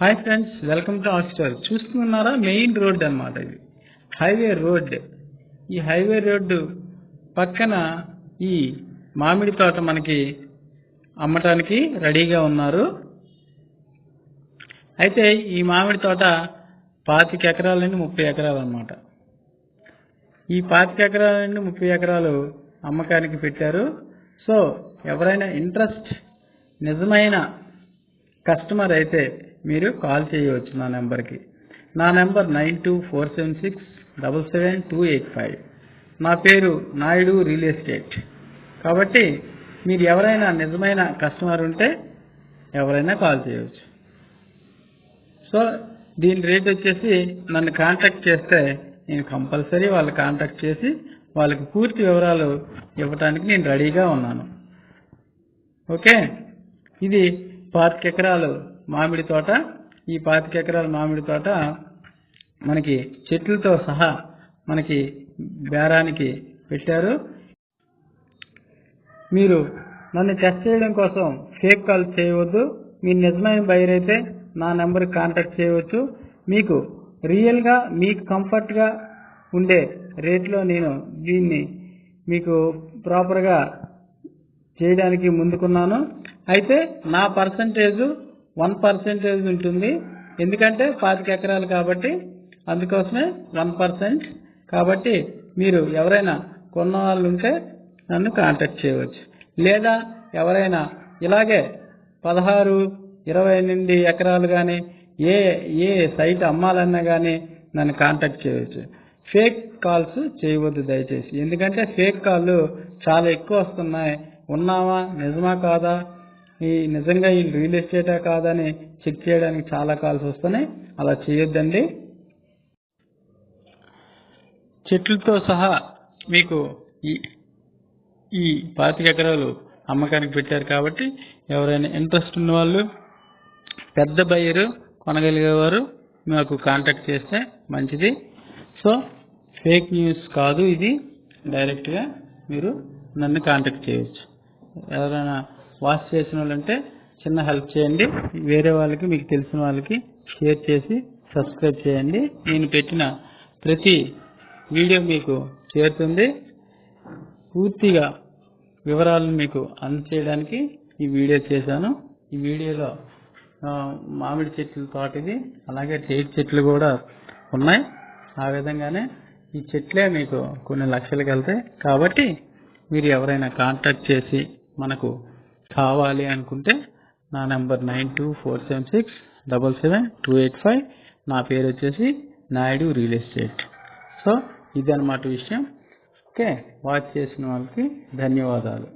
Hi friends welcome to hostel చూస్తున్నారా? Main road అన్నమాట ఇది. హైవే రోడ్ ఈ హైవే రోడ్డు పక్కన ఈ మామిడి తోట మనకి అమ్మటానికి రెడీగా ఉన్నారు. అయితే ఈ మామిడి తోట పాతిక ఎకరాల నుండి ముప్పై ఎకరాలు అన్నమాట. ఈ పాతిక ఎకరాల నుండి ముప్పై ఎకరాలు అమ్మకానికి పెట్టారు. సో ఎవరైనా ఇంట్రెస్ట్ నిజమైన కస్టమర్ అయితే మీరు కాల్ చేయవచ్చు నా నెంబర్కి. నా number nine two four seven six double seven two eight five. నా పేరు నాయుడు రియల్ ఎస్టేట్. కాబట్టి మీరు ఎవరైనా నిజమైన కస్టమర్ ఉంటే ఎవరైనా కాల్ చేయవచ్చు. సో దీని రేట్ వచ్చేసి నన్ను కాంటాక్ట్ చేస్తే నేను కంపల్సరీ వాళ్ళు కాంటాక్ట్ చేసి వాళ్ళకి పూర్తి వివరాలు ఇవ్వటానికి నేను రెడీగా ఉన్నాను. ఓకే? ఇది పాతిక ఎకరాలు మామిడి తోట ఈ పాతిక ఎకరాల మామిడి తోట మనకి చెట్లతో సహా మనకి బేరానికి పెట్టారు. మీరు నన్ను టెస్ట్ చేయడం కోసం ఫేక్ కాల్ చేయవద్దు. మీరు నిజమైన బయర్ అయితే నా నెంబర్కి కాంటాక్ట్ చేయవచ్చు. మీకు రియల్గా మీకు కంఫర్ట్గా ఉండే రేట్లో నేను దీన్ని మీకు ప్రాపర్గా చేయడానికి ముందుకున్నాను. అయితే నా పర్సంటేజు వన్ పర్సెంటేజ్ ఉంటుంది. ఎందుకంటే పాతిక ఎకరాలు కాబట్టి అందుకోసమే వన్ పర్సెంట్. కాబట్టి మీరు ఎవరైనా కొన్న వాళ్ళు ఉంటే నన్ను కాంటాక్ట్ చేయవచ్చు. లేదా ఎవరైనా ఇలాగే పదహారు ఇరవై నుండి ఎకరాలు కానీ ఏ ఏ సైట్ అమ్మాలన్నా కానీ నన్ను కాంటాక్ట్ చేయవచ్చు. ఫేక్ కాల్స్ చేయవద్దు దయచేసి. ఎందుకంటే ఫేక్ కాల్లు చాలా ఎక్కువ వస్తున్నాయి. ఉన్నావా? నిజమా కాదా? ఈ నిజంగా ఈ రియల్ ఎస్టేటా కాదా అని చెక్ చేయడానికి చాలా కాల్స్ వస్తున్నాయి. అలా చేయొద్దండి. చెట్లతో సహా మీకు ఈ ఈ పాతిక ఎకరాలు అమ్మకానికి పెట్టారు కాబట్టి ఎవరైనా ఇంట్రెస్ట్ ఉన్న వాళ్ళు పెద్ద బయ్యరు కొనగలిగేవారు మాకు కాంటాక్ట్ చేస్తే మంచిది. సో ఫేక్ న్యూస్ కాదు ఇది. డైరెక్ట్గా మీరు నన్ను కాంటాక్ట్ చేయవచ్చు ఎవరైనా వాష్ చేసిన వాళ్ళంటే చిన్న హెల్ప్ చేయండి. వేరే వాళ్ళకి మీకు తెలిసిన వాళ్ళకి షేర్ చేసి సబ్స్క్రైబ్ చేయండి. నేను పెట్టిన ప్రతి వీడియో మీకు చేరుతుంది. పూర్తిగా వివరాలను మీకు అందచేయడానికి ఈ వీడియో చేశాను. ఈ వీడియోలో మామిడి చెట్ల తోట ఇది అలాగే టేక్ చెట్లు కూడా ఉన్నాయి. ఆ విధంగానే ఈ చెట్లే మీకు కొన్ని లక్షలకు వెళ్తాయి. కాబట్టి మీరు ఎవరైనా కాంటాక్ట్ చేసి మనకు కావాలి అనుకుంటే నా number nine two four seven six double seven two eight five నా పేరు వచ్చేసి నాయుడు రియల్ ఎస్టేట్. సో ఇదన్నమాట విషయం. ఓకే వాచ్ చేసిన వాళ్ళకి ధన్యవాదాలు.